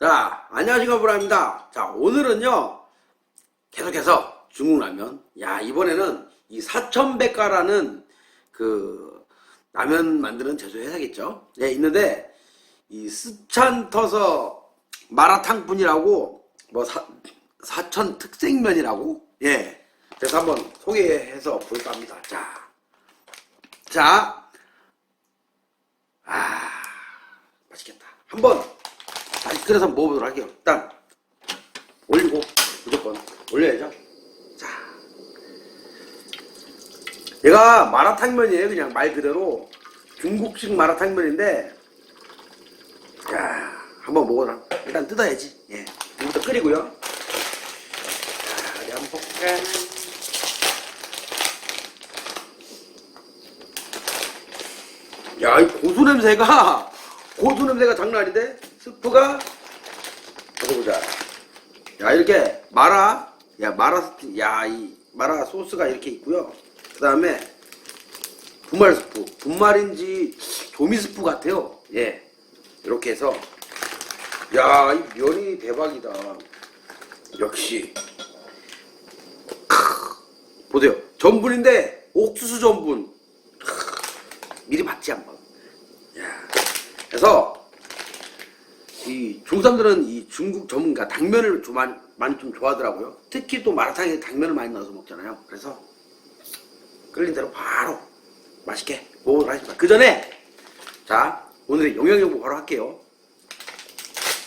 자, 안녕하십니까, 보라입니다. 자, 오늘은요, 계속해서 중국 라면. 야, 이번에는 이 사천백가라는 그 라면 만드는 제조 회사겠죠? 네, 있는데, 이 스찬 터서 마라탕 분이라고, 뭐, 사, 사천 특색면이라고, 예. 그래서 한번 소개해서 볼까 합니다. 자, 자, 아, 맛있겠다. 한번 다시 끓여서 먹어보도록 할게요. 일단 올리고 무조건 올려야죠. 자, 얘가 마라탕면이에요. 그냥 말 그대로 중국식 마라탕면인데, 자, 한번 먹어라. 일단 뜯어야지. 예, 이부터 끓이고요. 자, 우리 한번 볼까? 야, 이 고수 냄새가 고수 냄새가 장난 아닌데 스프가 어디 보자. 야, 이렇게 마라, 야 마라 스프, 야이 마라 소스가 이렇게 있고요. 그 다음에 분말 스프, 분말인지 조미 스프 같아요. 예, 이렇게 해서 야, 이 면이 대박이다. 역시 크, 보세요. 전분인데 옥수수 전분. 미리 봤지 한번. 야. 그래서 이 중삼들은 이 중국 전문가 당면을 좀 많이, 많이 좀 좋아하더라고요. 특히 또 마라탕에 당면을 많이 넣어서 먹잖아요. 그래서 끓린 대로 바로 맛있게 먹어보도록 하겠습니다. 그 전에 자 오늘의 영양 정보 바로 할게요.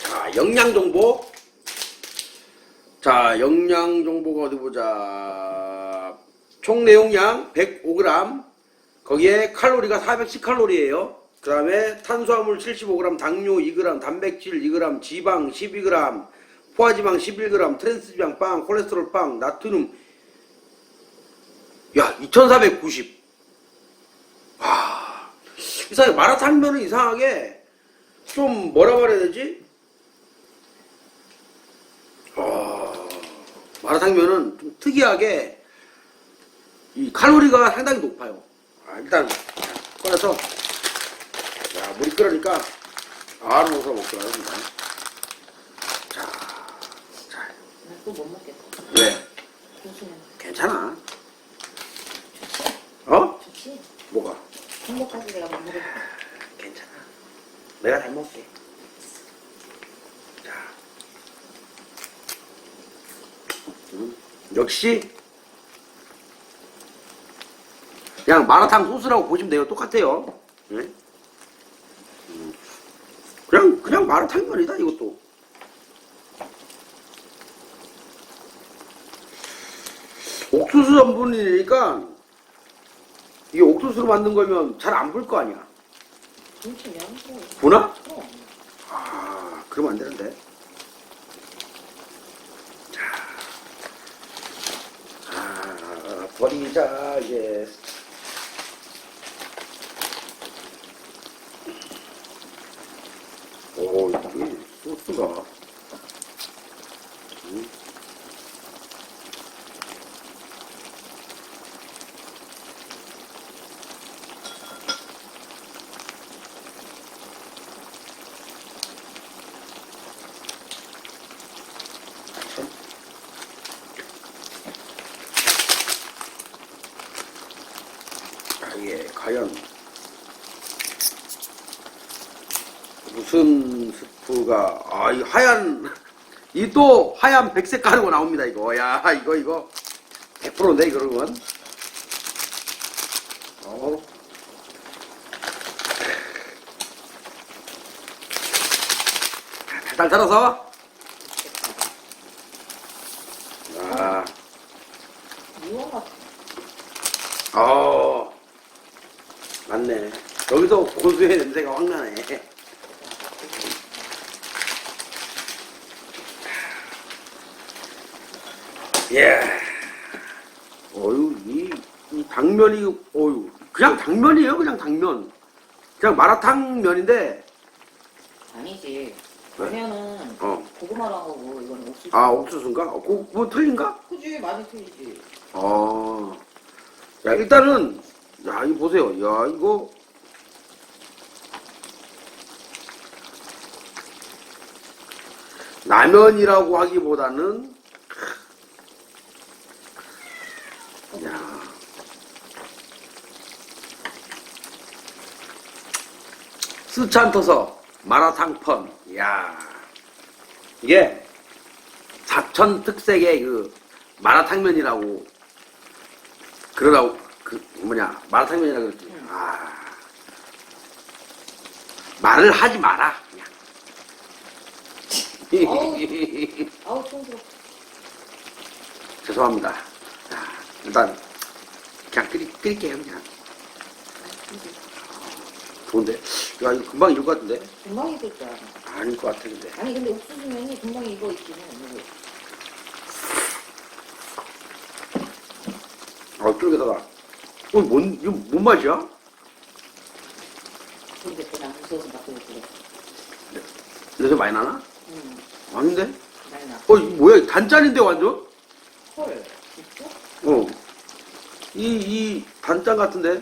자 영양 정보. 자 영양 정보가 어디 보자. 총 내용량 105g. 거기에 칼로리가 410칼로리예요. 그 다음에 탄수화물 75g, 당뇨 2g, 단백질 2g, 지방 12g, 포화지방 11g, 트랜스지방 빵, 콜레스테롤 빵, 나트륨 야 2490. 와 이상하게 마라탕면은 이상하게 좀 뭐라 말해야 되지? 와 마라탕면은 좀 특이하게 이 칼로리가 상당히 높아요. 아, 일단 꺼내서 자 물이 끓으니까 알을 넣어서 먹도록 하겠습니다. 자, 자, 또못 먹겠다. 왜? 고수는 괜찮아. 좋지? 어? 좋지? 뭐가? 행복하지 내가 못 먹을 괜찮아. 내가 잘 먹게. 자, 음, 역시 그냥 마라탕 소스라고 보시면 돼요. 똑같아요. 예? 음, 그냥 그냥 마라탕면이다 이것도. 옥수수 전분이니까 이 옥수수로 만든 거면 잘 안 불 거 아니야. 김치면? 어. 아, 그러면 안 되는데. 자, 아, 버리자, 이제. 오, 이게 소스가. 음. 참. 아, 이게 과연 무슨 스프가 아 이 하얀 이 또 하얀 백색 가루가 나옵니다 이거 야 이거 이거 100%인데 이거 그러면 어. 달달 달아서 아 어, 맞네. 여기서 고수의 냄새가 확 나네. 예. 어유, 이, 이 당면이, 어유, 그냥 당면이에요, 그냥 당면. 그냥 마라탕 면인데, 아니지. 라면은 어. 고구마로 한 거고 이거는 옥수수. 아, 옥수수인가? 어, 그, 뭐 틀린가? 그지 많이 틀리지. 어. 야, 일단은, 야, 이거 보세요. 야, 이거. 라면이라고 하기보다는 야 스찬토서 마라탕펀 야 이게 사천 특색의 그 마라탕면이라고 그러라고 그 뭐냐 마라탕면이라 그랬지 응. 아 말을 하지 마라 그냥 어우. 아우 촌스러. 죄송합니다 자, 일단 그냥 끓이, 끓일게요 그냥 좋은데 야 이거 금방 익을 것 같은데 금방 익을 거야. 아닐 것 같아 근데 아니 근데 옥수수면이 금방 익어 있긴 해. 아 쫄깃하다 어, 뭔, 이거 뭔 맛이야? 근데 그냥 무서워서 맡고 그래. 냄새 많이 나나? 응. 아닌데? 많이 나. 어, 이거 뭐야? 단짠인데, 완전? 헐. 진짜? 어. 이, 이, 단짠 같은데?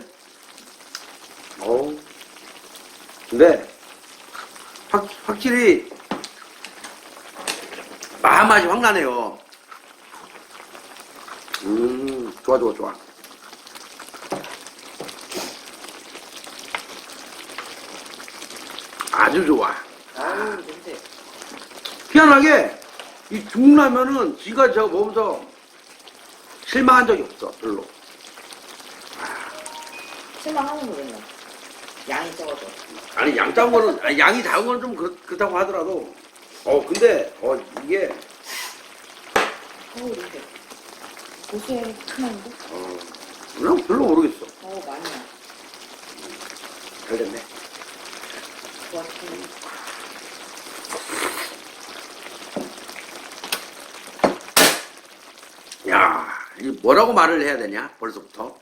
어. 근데, 확, 확실히, 마 맛이 확 나네요. 음, 좋아, 좋아, 좋아. 아주 좋아. 아우 냄새. 희한하게 이 중라면은 지가 저 먹으면서 실망한 적이 없어 별로 실망하는 거겠네. 양이 적어도. 아니 양 작은 거는 아니, 양이 작은 거는 좀 그렇, 그렇다고 하더라도 어 근데 어 이게 어우. 고수향이 탁 나는데? 어 그냥 별로 모르겠어 어우 많이 나. 잘 됐네 좋았지. 야 이 뭐라고 말을 해야 되냐 벌써부터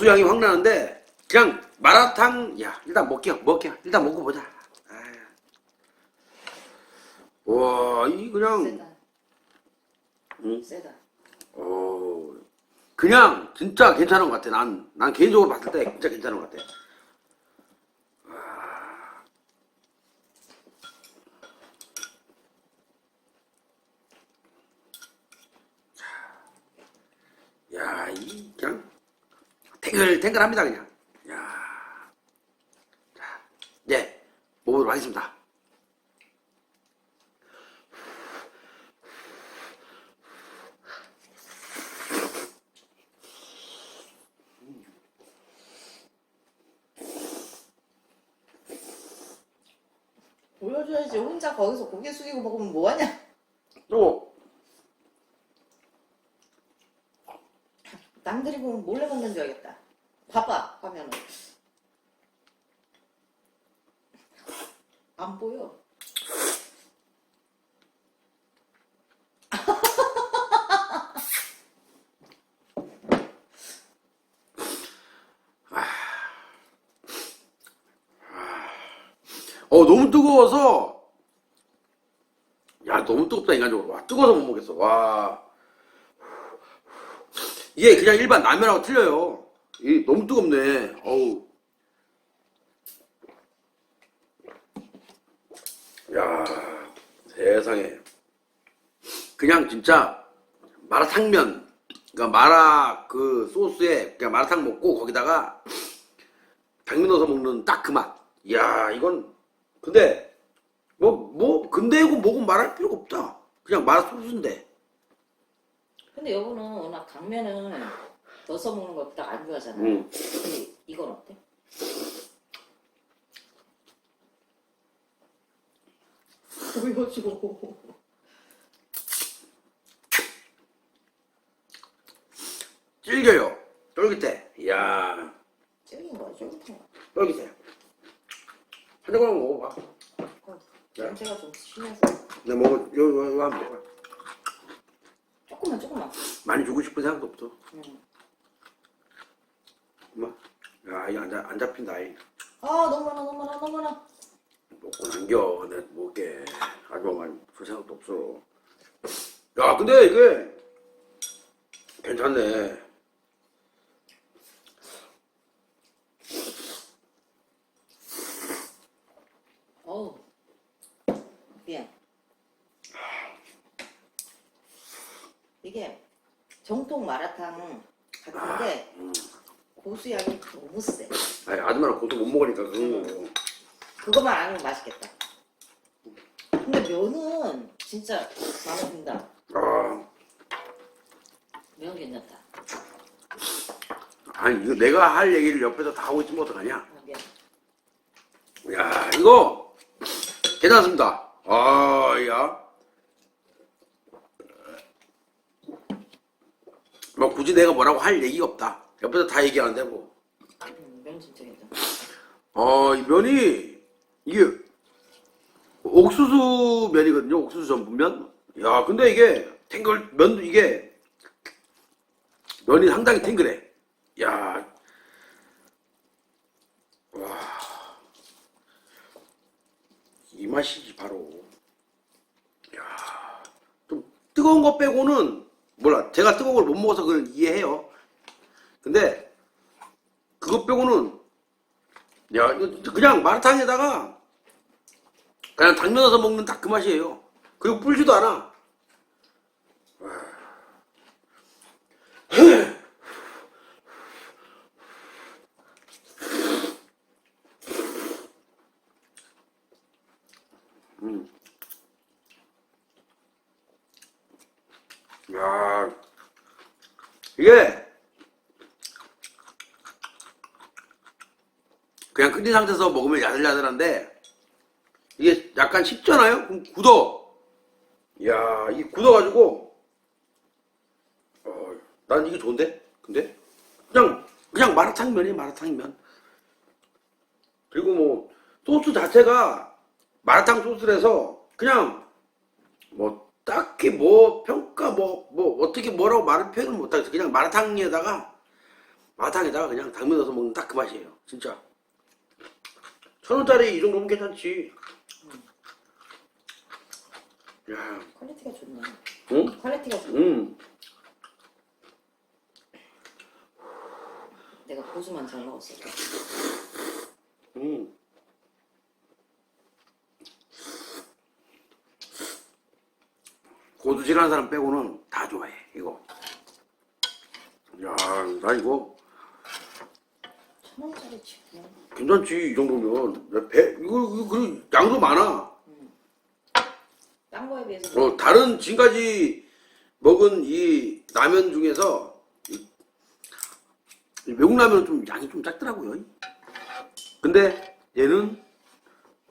고수향이 확 나는데 그냥 마라탕 야 일단 먹게요 먹게요 일단 먹고 보자 와이 그냥 세다. 응? 세다. 어, 그냥 진짜 괜찮은 것 같아. 난, 난 개인적으로 봤을 때 진짜 괜찮은 것 같아. 아. 자. 야, 이, 그냥, 탱글탱글합니다, 그냥. 야. 자, 이제, 먹어보도록 하겠습니다. 보여줘야지. 혼자 거기서 고개 숙이고 먹으면 뭐하냐? 또, 남들이 보면 몰래 먹는 줄 알겠다. 봐봐, 화면을. 안 보여. 어, 너무 뜨거워서, 야, 너무 뜨겁다, 인간적으로. 와, 뜨거워서 못 먹겠어. 와. 이게 그냥 일반 라면하고 틀려요. 이 너무 뜨겁네. 어우. 야, 세상에. 그냥 진짜 마라탕면, 그러니까 마라 그 소스에 그냥 마라탕 먹고 거기다가 당면 넣어서 먹는 딱 그 맛. 이야, 이건 근데 뭐 뭐 근데고 뭐고 말할 필요가 없다. 그냥 마라 소스인데. 근데 여보는 워낙 강면은 넣어서 먹는 거딱안 좋아하잖아. 응. 근데 이건 어때? 보여줘. 질겨요. 쫄깃해. 이야, 찔린 거야, 쫄깃한 거. 쫄깃해. 한 조각 먹어봐. 어, 네. 냄새가 좀 심해서. 내 먹어, 요, 요, 요, 한번 먹어. 조금만, 조금만. 많이 주고 싶은 생각도 없어. 응. 뭐, 야, 이거 안, 잡- 안 잡힌다, 이. 아 너무 많아 너무 많아 너무 많아 먹고 남겨. 내가 먹게. 아줌마가 줄 생각도 없어. 야, 근데 이게 괜찮네. 어우 이게 정통 마라탕 같은데 아, 음. 고수향이 너무 세. 아니, 아줌마는 고수 못 먹으니까 그런 거고. 그것만 아니면 맛있겠다. 근데 면은 진짜 마음에 든다. 아, 면 괜찮다. 아니, 이거 내가 할 얘기를 옆에서 다 하고 있으면 어떡하냐? 야, 이거 괜찮습니다. 아, 야. 뭐 굳이 내가 뭐라고 할 얘기가 없다. 옆에서 다 얘기하는데 뭐. 음, 면 진짜 괜찮다. 어, 이 면이 이게 옥수수 면이거든요. 옥수수 전분면. 야, 근데 이게 탱글 면도 이게 면이 상당히 탱글해. 야. 와. 이 맛이지 바로. 야. 좀 뜨거운 거 빼고는 몰라. 제가 뜨거운 걸 못 먹어서 그걸 이해해요. 근데 그거 빼고는 야, 그냥 마라탕에다가 그냥 당면 넣어서 먹는 딱 그 맛이에요. 그리고 불지도 않아. 음. 야, 이게 그냥 끓인 상태에서 먹으면 야들야들한데 이게 약간 식잖아요? 그럼 굳어. 이야, 이 굳어가지고 어, 난 이게 좋은데? 근데 그냥 그냥 마라탕면이에요, 마라탕면. 그리고 뭐 소스 자체가 마라탕 소스라서 그냥 뭐 딱히 뭐 평가 뭐뭐 어떻게 뭐라고 말을 표현을 못하겠어. 그냥 마라탕에다가 마라탕에다가 그냥 당면 넣어서 먹는 딱 그 맛이에요, 진짜. 천 원짜리 이 정도면 괜찮지. 야, 퀄리티가 좋네. 응? 퀄리티가 좋네. 응. 내가 고수만 잘 먹었어. 응. 고수 싫어하는 사람 빼고는 다 좋아해, 이거. 야, 나 이거 천 원짜리 치킨. 괜찮지, 이 정도면. 나 배, 이거, 이거, 그리고 양도 많아. 딴 거에 비해서 어, 다른 지금까지 먹은 이 라면 중에서 이, 이 외국 라면은 좀 양이 좀 작더라고요. 근데 얘는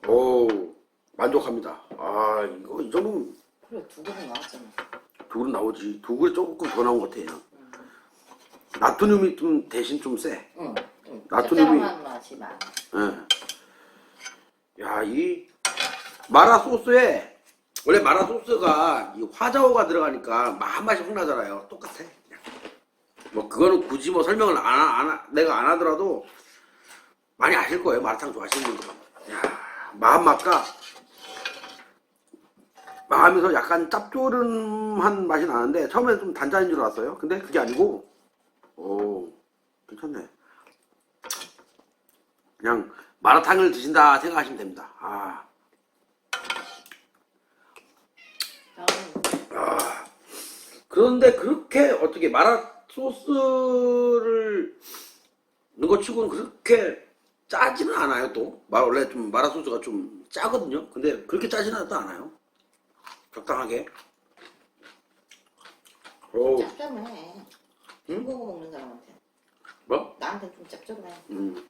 오 만족합니다. 아 이거 이 정도면 그래 두 그릇 나왔잖아. 두 그릇 나오지. 두 그릇 조금 더 나온 것 같아요. 나트륨이 좀 대신 좀 세. 응. 좀 나트륨이- 짭짤한 맛이. 예. 야, 이 마라 소스에 원래 마라 소스가 이 화자오가 들어가니까 한 맛이 확 나잖아요. 똑같아. 그냥. 뭐 그거는 굳이 뭐 설명을 안, 하- 안 하- 내가 안 하더라도 많이 아실 거예요. 마라탕 좋아하시는 분들은. 야, 마음 맛과 마음에서 약간 짭조름한 맛이 나는데 처음에 좀 단짠인 줄 알았어요. 근데 그게 아니고 오 괜찮네. 그냥 마라탕을 드신다 생각하시면 됩니다. 아, 다음 그런데 그렇게 어떻게 마라 소스를 넣은 것 치고는 그렇게 짜지는 않아요 또. 마- 원래 좀 마라 소스가 좀 짜거든요. 근데 그렇게 짜지는 또 않아요. 적당하게. 오, 짭짤해. 햄버거 먹는 사람한테. 뭐? 나한테 좀 짭짤해. 음.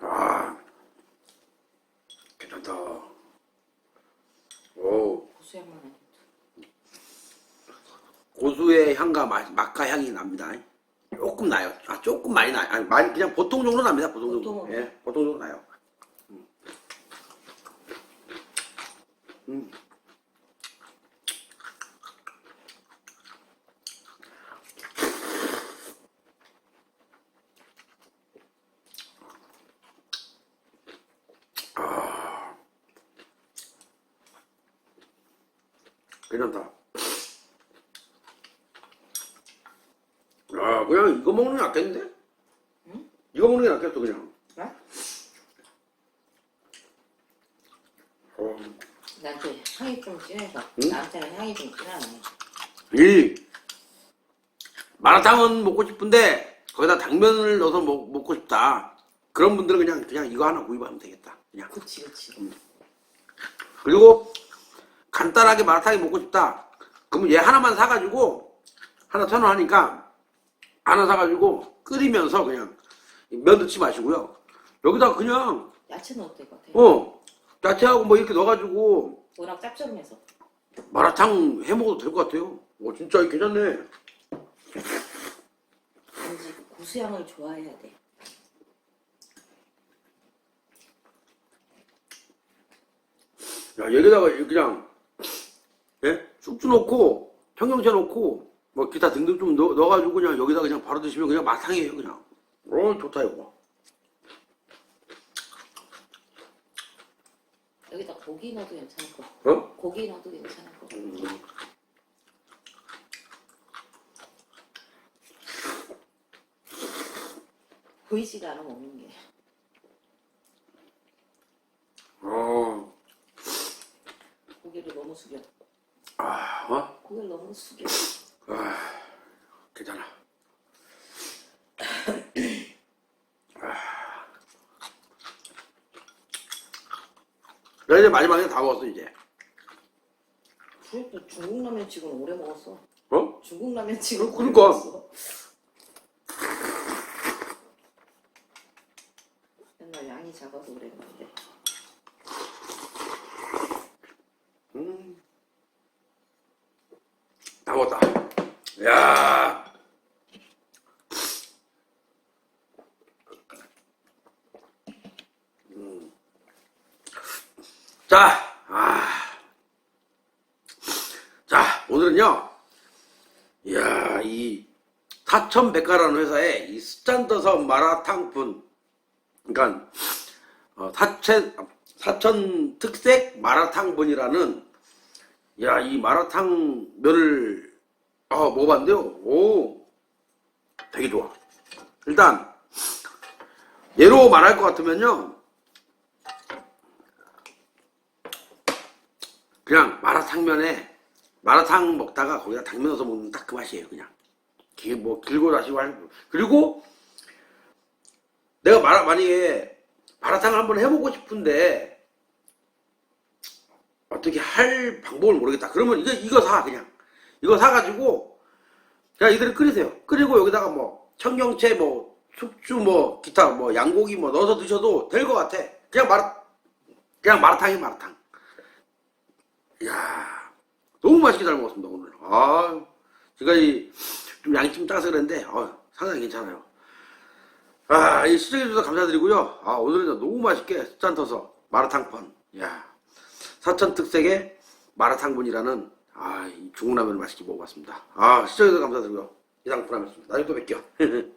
아, 괜찮다. 오, 고수향만. 고수의 향과 맛, 맛과 향이 납니다. 조금 나요. 아, 조금 많이 나요. 아니, 많이, 그냥 보통 정도 납니다. 보통 정도. 보통은. 예, 보통 정도 나요. 음. 음. 괜찮다. 아, 그냥 이거 먹는 게 낫겠는데? 응? 이거 먹는 게 낫겠어, 그냥. 그래? 어, 나한테 향이 좀 진해서 응? 나한테는 향이 좀 진하네. 이 마라탕은 먹고 싶은데 거기다 당면을 넣어서 먹, 먹고 싶다. 그런 분들은 그냥 그냥 이거 하나 구입하면 되겠다. 그냥 그치 그치. 그리고 간단하게 마라탕이 먹고 싶다. 그러면 얘 하나만 사가지고 하나 천 원 하니까 하나 사가지고 끓이면서 그냥 면 넣지 마시고요. 여기다 그냥 야채 넣어도 될것 같아. 어 야채하고 뭐 이렇게 넣어가지고 워낙 짭조름해서. 마라탕 해 먹어도 될 것 같아요. 오 진짜 괜찮네. 왠지 고수향을 좋아해야 돼. 야 여기다가 그냥 예 쑥주 넣고 청경채 넣고 뭐 기타 등등 좀 넣, 넣어가지고 그냥 여기다 그냥 바로 드시면 그냥 마탕이에요 그냥. 어 좋다 이거. 여기다 고기 넣어도 괜찮을 거. 어? 고기 넣어도 괜찮을 거. 음. 보이지가 않아 먹는 게. 어. 고기를 너무 숙여. 아, 어? 고기를 너무 숙여. 아, 괜찮아. 아. 나 이제 마지막에 다 먹었어 이제. 그래도 중국 라면 지금 오래 먹었어. 어? 중국 라면 지금 오래 그러니까. 먹었어. 맨날 양이 작아서 그래 근데 음. 다 먹었다. 야. 음. 자, 아. 자, 오늘은요. 이야, 이 사천백가라는 회사에 이 스탠더서 마라탕 분, 그러니까 어, 사천 사천 특색 마라탕 분이라는 야, 이 마라탕 면을 아, 먹어봤는데요. 오, 되게 좋아. 일단 예로 말할 것 같으면요. 그냥 마라탕면에 마라탕 먹다가 거기다 당면 넣어서 먹는 딱 그 맛이에요, 그냥. 길, 뭐 길고 다시고 할 그리고 내가 마라, 만약에 마라탕을 한번 해보고 싶은데 어떻게 할 방법을 모르겠다. 그러면 이거 이거 사 그냥 이거 사가지고 그냥 이대로 끓이세요. 끓이고 여기다가 뭐 청경채 뭐 숙주 뭐 기타 뭐 양고기 뭐 넣어서 드셔도 될 것 같아. 그냥 마라 그냥 마라탕이 마라탕. 이야 너무 맛있게 잘 먹었습니다 오늘. 아 지금까지 좀 양이 좀 따서 그랬는데 어, 상당히 괜찮아요. 아, 이 시청해주셔서 감사드리고요. 아, 오늘은 너무 맛있게 짠 터서 마라탕판. 야 사천 특색의 마라탕분이라는 아, 이 중국라면을 맛있게 먹어봤습니다. 아, 시청해주셔서 감사드리고요. 이상 프라메스입니다. 나중에 또 뵐게요.